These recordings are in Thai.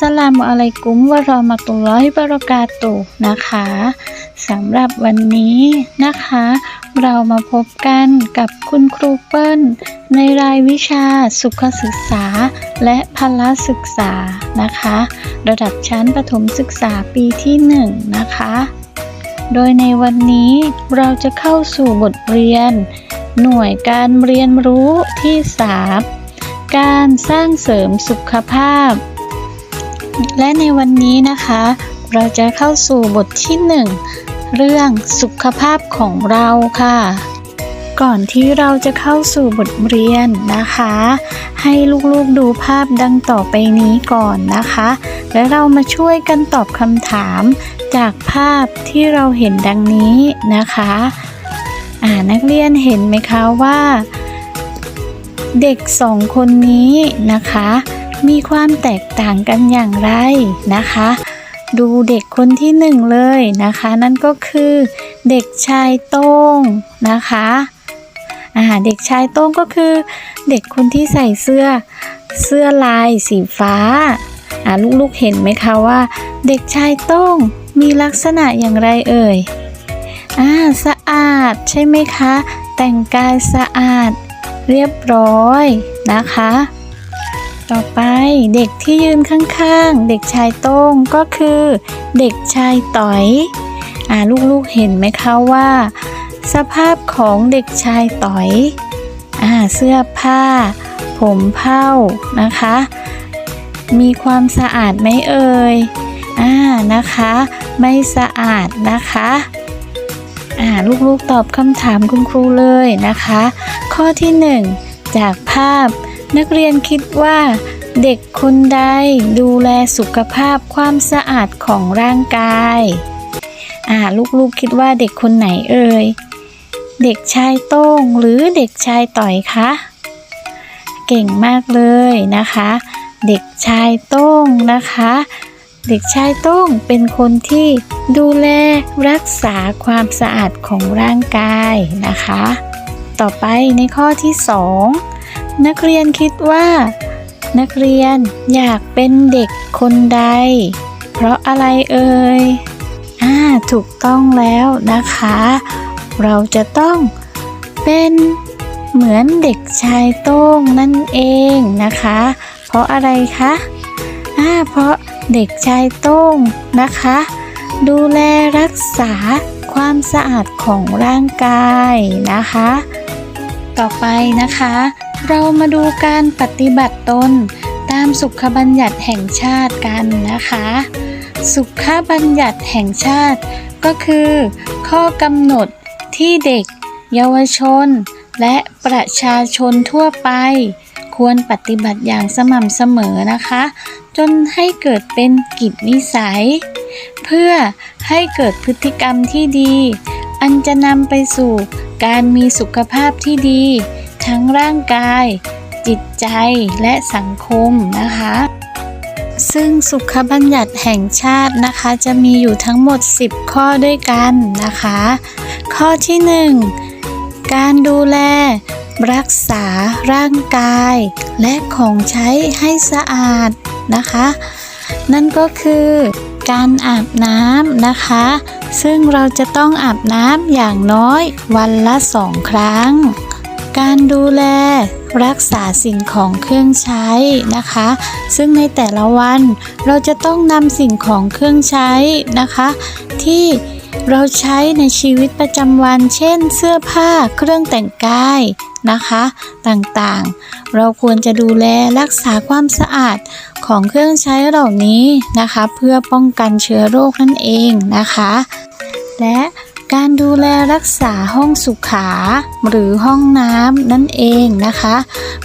สลามุอะลัยกุมวะเรามะตุลลอฮิบราะกาตุนะคะสำหรับวันนี้นะคะ เรามาพบกันกับคุณครูเปิ้ล ในรายวิชาสุขศึกษา และพละศึกษานะคะ ระดับชั้นประถมศึกษาปีที่หนึ่งนะคะ โดยในวันนี้เราจะเข้าสู่บทเรียน หน่วยการเรียนรู้ที่ 3 การสร้างเสริมสุขภาพ และในวันนี้นะคะ เราจะเข้าสู่บทที่ 1 เรื่องสุขภาพของเราค่ะ ก่อนที่เราจะเข้าสู่บทเรียนนะคะ ให้ลูกๆดูภาพดังต่อไปนี้ก่อนนะคะ และเรามาช่วยกันตอบคำถามจากภาพที่เราเห็นดังนี้นะคะอ่านักเรียนเห็นไหมคะว่า เด็กสองคนนี้นะคะ มีความแตกต่างกันอย่างไรนะคะ ดูเด็กคนที่หนึ่งเลยนะคะ นั่นก็คือเด็กชายโต้งนะคะอ่าเด็กชายโต้งก็คือ เด็กคนที่ใส่เสื้อเสื้อลายสีฟ้าอ่าลูกๆเห็นไหมคะว่า เด็กชายโต้งมีลักษณะอย่างไรเอ่ยอ่าสะอาดใช่ไหมคะ แต่งกายสะอาดเรียบร้อยนะคะ ต่อไปเด็กที่ยืนข้างๆ เด็กชายโต้งก็คือ เด็กชายต๋อยอ่าลูกๆเห็นไหมคะว่า สภาพของเด็กชายต๋อยอ่าเสื้อผ้า ผมเผ้านะคะ มีความสะอาดไหมเอ่ยอ่านะคะ ไม่สะอาดนะคะอ่าลูกๆตอบคำถามคุณครูเลยนะคะ ข้อที่หนึ่งจากภาพ นักเรียนคิดว่า เด็กคนใดดูแลสุขภาพความสะอาดของร่างกาย อ่าลูกๆคิดว่าเด็กคนไหนเอ่ย เด็กชายโต้งหรือเด็กชายต่อยคะ เก่งมากเลยนะคะ เด็กชายโต้งนะคะ เด็กชายโต้งเป็นคนที่ดูแลรักษาความสะอาดของร่างกายนะคะ ต่อไปในข้อที่2 นักเรียนคิดว่า นักเรียนอยากเป็นเด็กคนใด เพราะอะไรเอ่ยอ่าถูกต้องแล้วนะคะ เราจะต้องเป็นเหมือนเด็กชายโต้งนั่นเองนะคะ เพราะอะไรคะอ่าเพราะเด็กชายโต้งนะคะ ดูแลรักษาความสะอาดของร่างกายนะคะ ต่อไปนะคะ เรามาดูการปฏิบัติตนตามสุขบัญญัติแห่งชาติกันนะคะ สุขบัญญัติแห่งชาติก็คือ ข้อกำหนดที่เด็ก เยาวชน และประชาชนทั่วไป ควรปฏิบัติอย่างสม่ำเสมอนะคะ จนให้เกิดเป็นกิจนิสัย เพื่อให้เกิดพฤติกรรมที่ดี อันจะนำไปสู่การมีสุขภาพที่ดี ทั้งร่างกาย จิตใจและสังคมนะคะ ซึ่งสุขบัญญัติแห่งชาตินะคะ จะมีอยู่ทั้งหมด 10 ข้อด้วยกันนะคะ ข้อที่ 1 การดูแล รักษาร่างกาย และของใช้ให้สะอาดนะคะ นั่นก็คือ การอาบน้ำนะคะ ซึ่งเราจะต้องอาบน้ำอย่างน้อยวันละสองครั้ง การดูแลรักษาสิ่งของเครื่องใช้นะคะ ซึ่งในแต่ละวันเราจะต้องนำสิ่งของเครื่องใช้นะคะ ที่เราใช้ในชีวิตประจำวัน เช่น เสื้อผ้าเครื่องแต่งกายนะคะ ต่างๆ เราควรจะดูแลรักษาความสะอาด ของเครื่องใช้เหล่านี้นะคะ เพื่อป้องกันเชื้อโรคนั่นเองนะคะ และการดูแลรักษาห้องสุขา หรือห้องน้ำนั่นเองนะคะ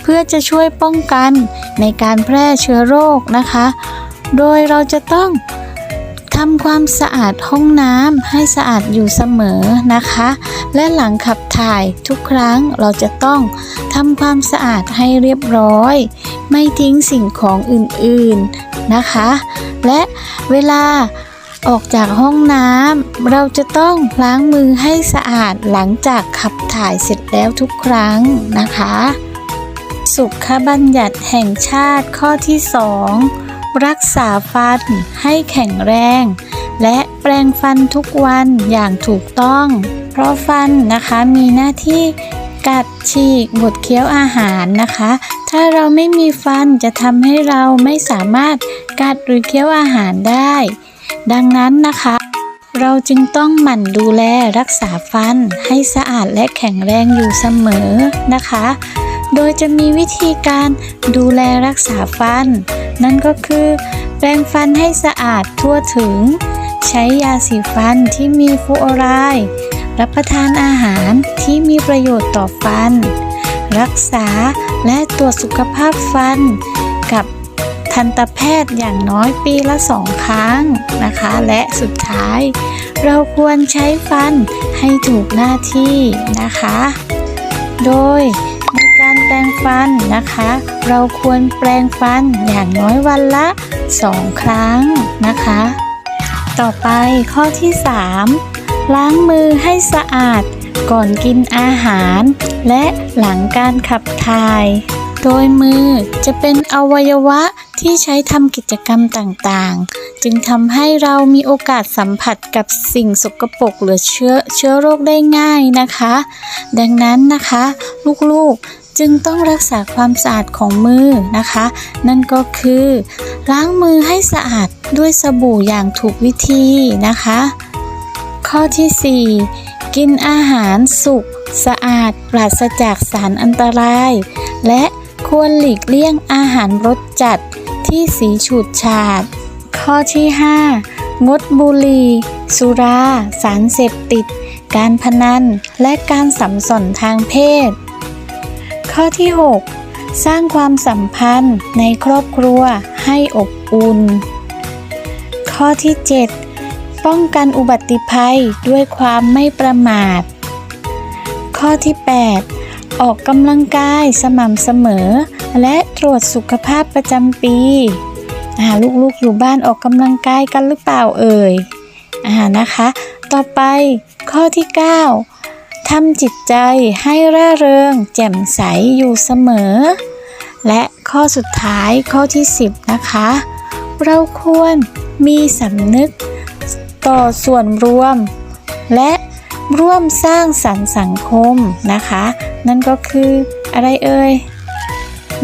เพื่อจะช่วยป้องกันในการแพร่เชื้อโรคนะคะ โดยเราจะต้องทำความสะอาดห้องน้ำให้สะอาดอยู่เสมอนะคะ และหลังขับถ่ายทุกครั้งเราจะต้องทำความสะอาดให้เรียบร้อย ไม่ทิ้งสิ่งของอื่นๆนะคะ และเวลาออกจากห้องน้ำเราจะต้องล้างมือให้สะอาดหลังจากขับถ่ายเสร็จแล้วทุกครั้งนะคะ สุขบัญญัติแห่งชาติข้อที่ 2 รักษาฟันให้แข็งแรง และแปรงฟันทุกวันอย่างถูกต้อง เพราะฟันนะคะมีหน้าที่กัดฉีกบดเคี้ยวอาหารนะคะ ถ้าเราไม่มีฟันจะทำให้เราไม่สามารถกัดหรือเคี้ยวอาหารได้ ดังนั้นนะคะ เราจึงต้องหมั่นดูแลรักษาฟันให้สะอาดและแข็งแรงอยู่เสมอนะคะ โดยจะมีวิธีการดูแลรักษาฟัน นั่นก็คือแปรงฟันให้สะอาดทั่วถึง ใช้ยาสีฟันที่มีฟูออไรด์รับประทานอาหารที่มีประโยชน์ต่อฟัน รักษาและตรวจสุขภาพฟันกับทันตแพทย์อย่างน้อยปีละสองครั้งนะคะ และสุดท้าย เราควรใช้ฟันให้ถูกหน้าที่นะคะ โดยในการแปรงฟันนะคะ เราควรแปรงฟันอย่างน้อยวันละ 2 ครั้งนะคะ ต่อไปข้อที่ 3 ล้างมือให้สะอาด ก่อนกินอาหาร และหลังการขับถ่าย โดยมือจะเป็นอวัยวะที่ใช้ทำกิจกรรมต่างๆ จึงทำให้เรามีโอกาสสัมผัสกับสิ่งสกปรกหรือเชื้อเชื้อโรคได้ง่ายนะคะ ดังนั้นนะคะ ลูกๆจึงต้องรักษาความสะอาดของมือนะคะ นั่นก็คือ ล้างมือให้สะอาดด้วยสบู่อย่างถูกวิธีนะคะ ข้อที่ 4 กินอาหารสุก สะอาด ปราศจากสารอันตราย และควรหลีกเลี่ยงอาหารรสจัดที่สีฉูดฉาด ข้อที่ 5 งดบุหรี่สุรา สารเสพติด การพนัน และการสัมสนทางเพศ ข้อที่ 6 สร้างความสัมพันธ์ในครอบครัวให้อบอุ่น ข้อที่ 7 ป้องกันอุบัติภัยด้วยความไม่ประมาท ข้อที่ 8 ออกกำลังกายสม่ำเสมอ และตรวจสุขภาพประจำปีลูกๆอยู่บ้านออกกำลังกายกันหรือเปล่าเอ่ยอ่านะคะ ต่อไปข้อที่ 9ทำจิตใจให้ร่าเริง แจ่มใสอยู่เสมอ และข้อสุดท้ายข้อที่ 10 นะคะ เราควรมีสำนึก ต่อส่วนรวม และร่วมสร้างสรรค์สังคมนะคะ นั่นก็คืออะไรเอ่ย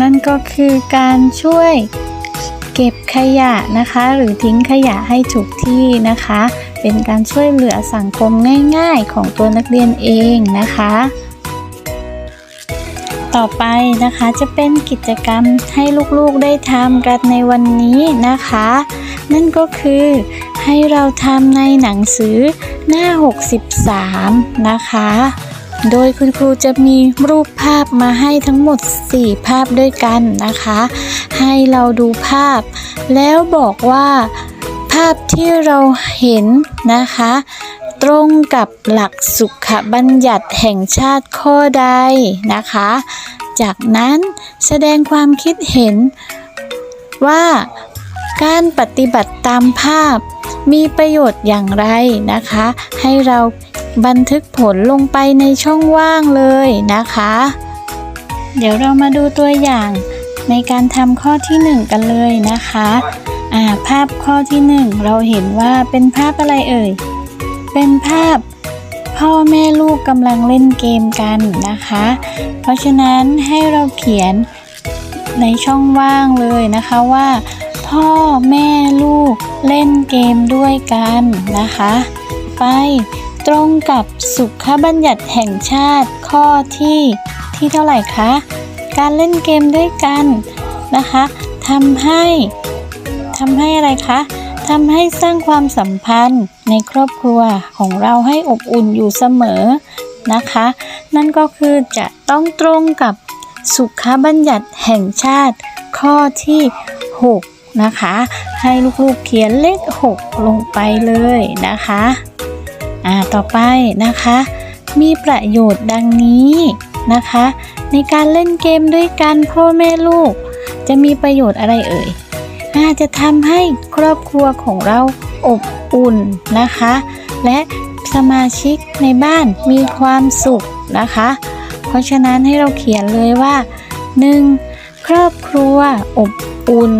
นั่นก็คือการช่วยเก็บขยะนะคะ หรือทิ้งขยะให้ถูกที่นะคะ เป็นการช่วยเหลือสังคมง่ายๆ ของตัวนักเรียนเองนะคะ ต่อไปนะคะจะเป็นกิจกรรมให้ลูกๆได้ทำกันในวันนี้นะคะ นั่นก็คือ ให้เราทำในหนังสือหน้า 63 นะคะ โดยคุณครูจะมีรูปภาพมาให้ทั้งหมด 4 ภาพด้วยกันนะคะ ให้เราดูภาพ แล้วบอกว่าภาพที่เราเห็นนะคะ ตรงกับหลักสุขบัญญัติแห่งชาติข้อใดนะคะ จากนั้นแสดงความคิดเห็นว่าการปฏิบัติตามภาพ มีประโยชน์อย่างไรนะคะ ให้เราบันทึกผลลงไปในช่องว่างเลยนะคะ เดี๋ยวเรามาดูตัวอย่างในการทำข้อที่ 1 กันเลยนะคะอ่าภาพข้อที่ 1 เราเห็นว่าเป็นภาพอะไรเอ่ย เป็นภาพพ่อแม่ลูกกำลังเล่นเกมกันนะคะ เพราะฉะนั้นให้เราเขียนในช่องว่างเลยนะคะว่า พ่อแม่ลูกเล่นเกมด้วยกันนะคะ ไปตรงกับสุขบัญญัติแห่งชาติข้อที่ที่เท่าไหร่คะ การเล่นเกมด้วยกันนะคะทำให้ทำให้อะไรคะทำให้สร้างความสัมพันธ์ในครอบครัวของเราให้อบอุ่นอยู่เสมอนะคะ นั่นก็คือจะต้องตรงกับสุขบัญญัติแห่งชาติข้อที่ 6 นะคะ ให้ลูกๆเขียนเลข 6 ลงไปเลยนะคะอ่าต่อไปนะคะ มีประโยชน์ดังนี้นะคะ ในการเล่นเกมด้วยกันพ่อแม่ลูก จะมีประโยชน์อะไรเอ่ยอาจจะทำให้ครอบครัวของเราอบอุ่นนะคะ และสมาชิกในบ้านมีความสุขนะคะ เพราะฉะนั้นให้เราเขียนเลยว่า 1. ครอบครัวอบอุ่น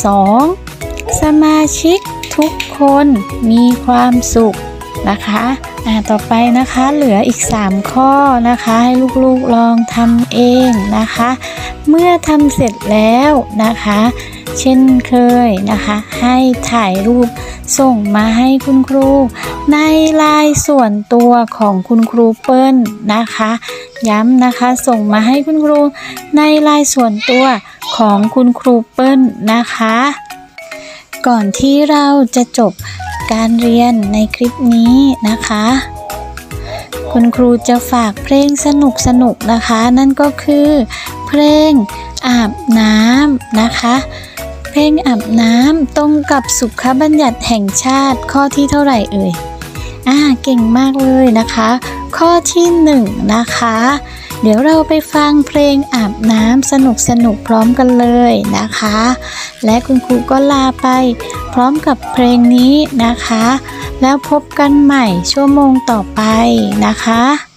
2. สมาชิกทุกคนมีความสุขนะคะอ่าต่อไปนะคะเหลืออีก 3 ข้อนะคะ ให้ลูกๆลองทำเองนะคะ เมื่อทำเสร็จแล้วนะคะ เช่นเคยนะคะ ให้ถ่ายรูป ส่งมาให้คุณครู ในลน์ส่วนตัวของคุณครูเปิ้ลนะคะ ย้ำนะคะส่งมาให้คุณครู ในลน์ส่วนตัวของคุณครูเปิ้ลนะคะ ก่อนที่เราจะจบการเรียนในคลิปนี้นะคะ คุณครูจะฝากเพลงสนุกสนุกนะคะ นั่นก็คือ เพลงอาบน้ำนะคะ เพลงอาบน้ำตรงกับสุขบัญญัติแห่งชาติข้อที่เท่าไหร่เอ่ยอ่าเก่งมากเลยนะคะ ข้อที่หนึ่งนะคะ เดี๋ยวเราไปฟังเพลงอาบน้ำสนุกสนุกพร้อมกันเลยนะคะ และคุณครูก็ลาไป พร้อมกับเพลงนี้นะคะ แล้วพบกันใหม่ชั่วโมงต่อไปนะคะ